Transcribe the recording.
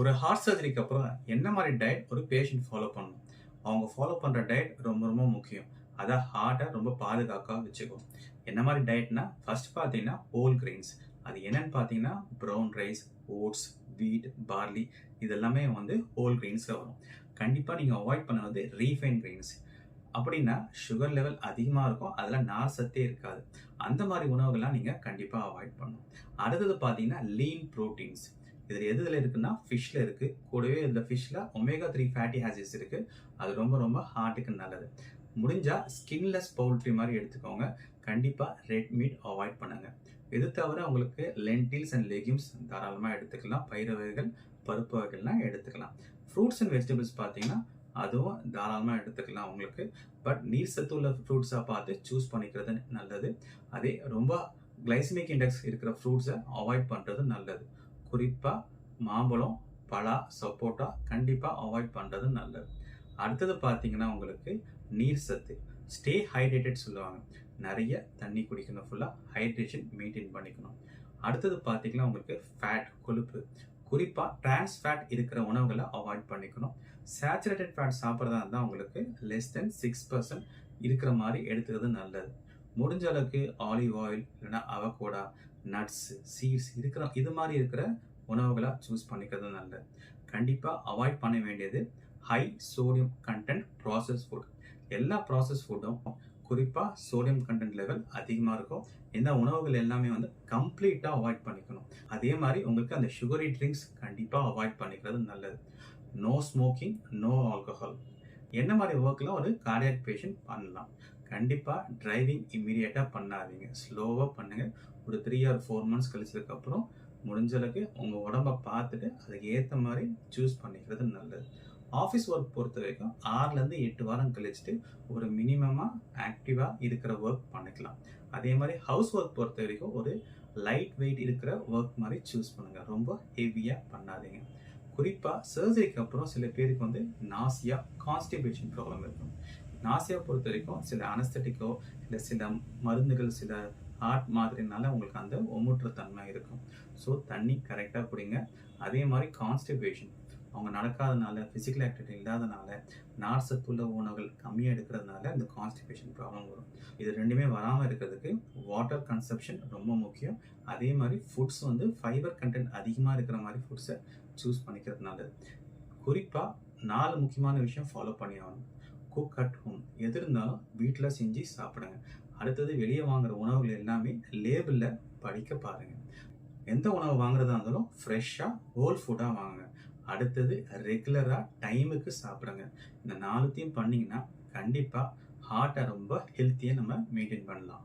ஒரு ஹார்ட் சர்ஜரிக்கு அப்புறம் என்ன மாதிரி டயட் ஒரு பேஷண்ட் ஃபாலோ பண்ணணும்? அவங்க ஃபாலோ பண்ணுற டயட் ரொம்ப ரொம்ப முக்கியம். அதான் ஹார்ட்டை ரொம்ப பாதுகாக்க வச்சுக்கும் என்ன மாதிரி டயட்னா ஃபர்ஸ்ட் பார்த்தீங்கன்னா ஹோல் கிரெயின்ஸ் அது என்னன்னு பார்த்தீங்கன்னா brown rice oats wheat barley இதெல்லாமே வந்து ஹோல் கிரெயின்ஸில் வரும். கண்டிப்பாக நீங்கள் அவாய்ட் பண்ண வந்து ரீஃபைன் கிரெயின்ஸ் அப்படின்னா சுகர் லெவல் அதிகமாக இருக்கும். அதில் நார் சத்தே இருக்காது. அந்த மாதிரி உணவுகள்லாம் நீங்கள் கண்டிப்பாக அவாய்ட் பண்ணணும். அடுத்தது பார்த்தீங்கன்னா லீன் ப்ரோட்டீன்ஸ் இதில் எதுல இருக்குன்னா ஃபிஷ்ல இருக்கு. கூடவே இந்த ஃபிஷ்ல ஒமேகா த்ரீ ஃபேட்டி ஆசிட்ஸ் இருக்கு. அது ரொம்ப ரொம்ப ஹார்ட்டுக்கு நல்லது. முடிஞ்சா ஸ்கின்லெஸ் பவுல்ட்ரி மாதிரி எடுத்துக்கோங்க. கண்டிப்பாக ரெட் மீட் அவாய்ட் பண்ணுங்க. இது தவிர உங்களுக்கு லென்டில்ஸ் அண்ட் லெகிம்ஸ் தாராளமாக எடுத்துக்கலாம். பயிர் வகைகள் பருப்பு வகைகள்லாம் எடுத்துக்கலாம். ஃப்ரூட்ஸ் அண்ட் வெஜிடபிள்ஸ் பார்த்தீங்கன்னா அதுவும் தாராளமாக எடுத்துக்கலாம் உங்களுக்கு. பட் நீர் சத்து உள்ள ஃப்ரூட்ஸாக பார்த்து சூஸ் பண்ணிக்கிறது நல்லது. அதே ரொம்ப கிளைசமிக் இண்டெக்ஸ் இருக்கிற ஃப்ரூட்ஸை அவாய்ட் பண்ணுறது நல்லது. குறிப்பாக மாம்பழம் பலா சப்போட்டா கண்டிப்பாக அவாய்ட் பண்ணுறது நல்லது. அடுத்தது பார்த்தீங்கன்னா உங்களுக்கு நீர் சத்து. ஸ்டே ஹைட்ரேட்டட் சொல்லுவாங்க. நிறைய தண்ணி குடிக்கணும் ஃபுல்லாக ஹைட்ரேஷன் மெயின்டைன் பண்ணிக்கணும். அடுத்தது பார்த்தீங்கன்னா உங்களுக்கு ஃபேட் கொழுப்பு. குறிப்பாக டிரான்ஸ் ஃபேட் இருக்கிற உணவுகளை அவாய்ட் பண்ணிக்கணும். சேச்சுரேட்டட் ஃபேட் சாப்பிட்றதா இருந்தால் உங்களுக்கு லெஸ் தென் சிக்ஸ் பர்சன்ட் இருக்கிற மாதிரி எடுத்துக்கிறது நல்லது. முடிஞ்ச அளவுக்கு ஆலிவ் ஆயில் இல்லைன்னா அவகோடா நட்ஸு சீட்ஸ் இருக்கிற இது மாதிரி இருக்கிற உணவுகளாக சூஸ் பண்ணிக்கிறது நல்லது. கண்டிப்பாக அவாய்ட் பண்ண வேண்டியது high sodium content process food எல்லா ப்ராசஸ் ஃபுட்டும் குறிப்பாக சோடியம் கண்டென்ட் லெவல் அதிகமாக இருக்கும். இந்த உணவுகள் எல்லாமே வந்து கம்ப்ளீட்டாக அவாய்ட் பண்ணிக்கணும். அதே மாதிரி உங்களுக்கு அந்த சுகரி ட்ரிங்க்ஸ் கண்டிப்பாக அவாய்ட் பண்ணிக்கிறது நல்லது. நோ ஸ்மோக்கிங் நோ ஆல்கஹால் என்ன மாதிரி ஒர்க்லாம் ஒரு கார்டியாக் பேஷண்ட் பண்ணலாம். கண்டிப்பாக டிரைவிங் இம்மீடியட்டாக பண்ணாதீங்க. ஸ்லோவாக பண்ணுங்கள் ஒரு த்ரீ ஆர் ஃபோர் மந்த்ஸ் கழிச்சதுக்கப்புறம் முடிஞ்ச அளவுக்கு உங்கள் உடம்ப பார்த்துட்டு அதுக்கு ஏற்ற மாதிரி சூஸ் பண்ணிக்கிறது நல்லது. ஆஃபீஸ் ஒர்க் பொறுத்த வரைக்கும் ஆறுலேருந்து எட்டு வாரம் கழிச்சுட்டு ஒரு மினிமமாக ஆக்டிவாக இருக்கிற ஒர்க் பண்ணிக்கலாம். அதே மாதிரி ஹவுஸ் ஒர்க் பொறுத்த வரைக்கும் ஒரு லைட் வெயிட் இருக்கிற ஒர்க் மாதிரி சூஸ் பண்ணுங்கள் ரொம்ப ஹெவியாக பண்ணாதீங்க. குறிப்பாக சர்ஜரிக்கு அப்புறம் சில பேருக்கு வந்து நாசியா கான்ஸ்டிபேஷன் ப்ராப்ளம் இருக்கும். நாசியா பொறுத்த வரைக்கும் சில அனஸ்தட்டிக்கோ இல்லை சில மருந்துகள் சில ஹார்ட் மாதிரினால உங்களுக்கு அந்த ஒமுற்ற தன்மை இருக்கும். ஸோ தண்ணி கரெக்டாக குடிங்க. அதே மாதிரி கான்ஸ்டிபேஷன் அவங்க நடக்காதனால ஃபிசிக்கல் ஆக்டிவிட்டி இல்லாதனால நார்சத்துள்ள உணவுகள் கம்மியாக எடுக்கிறதுனால இந்த கான்ஸ்டிபேஷன் ப்ராப்ளம் வரும். இது ரெண்டுமே வராமல் இருக்கிறதுக்கு வாட்டர் கன்சப்ஷன் ரொம்ப முக்கியம். அதே மாதிரி ஃபுட்ஸ் வந்து ஃபைபர் கண்டென்ட் அதிகமாக இருக்கிற மாதிரி ஃபுட்ஸை சூஸ் பண்ணிக்கிறது நல்லது குறிப்பாக நாலு முக்கியமான விஷயம் ஃபாலோ பண்ணி ஆகணும். குக் அட் ஹோம் எது இருந்தாலும் வீட்டில் செஞ்சு சாப்பிடுங்க. அடுத்தது வெளியே வாங்குற உணவுகள் எல்லாமே லேபிளில் படிக்க பாருங்கள் எந்த உணவு வாங்குறதா இருந்தாலும் ஃப்ரெஷ்ஷாக ஹோல் ஃபுட்டாக வாங்குங்க. அடுத்தது ரெகுலராக டைமுக்கு சாப்பிடுங்க. இந்த நாலுத்தையும் பண்ணிங்கன்னா கண்டிப்பாக ஹார்ட்டை ரொம்ப ஹெல்த்தியாக நம்ம மெயின்டைன் பண்ணலாம்.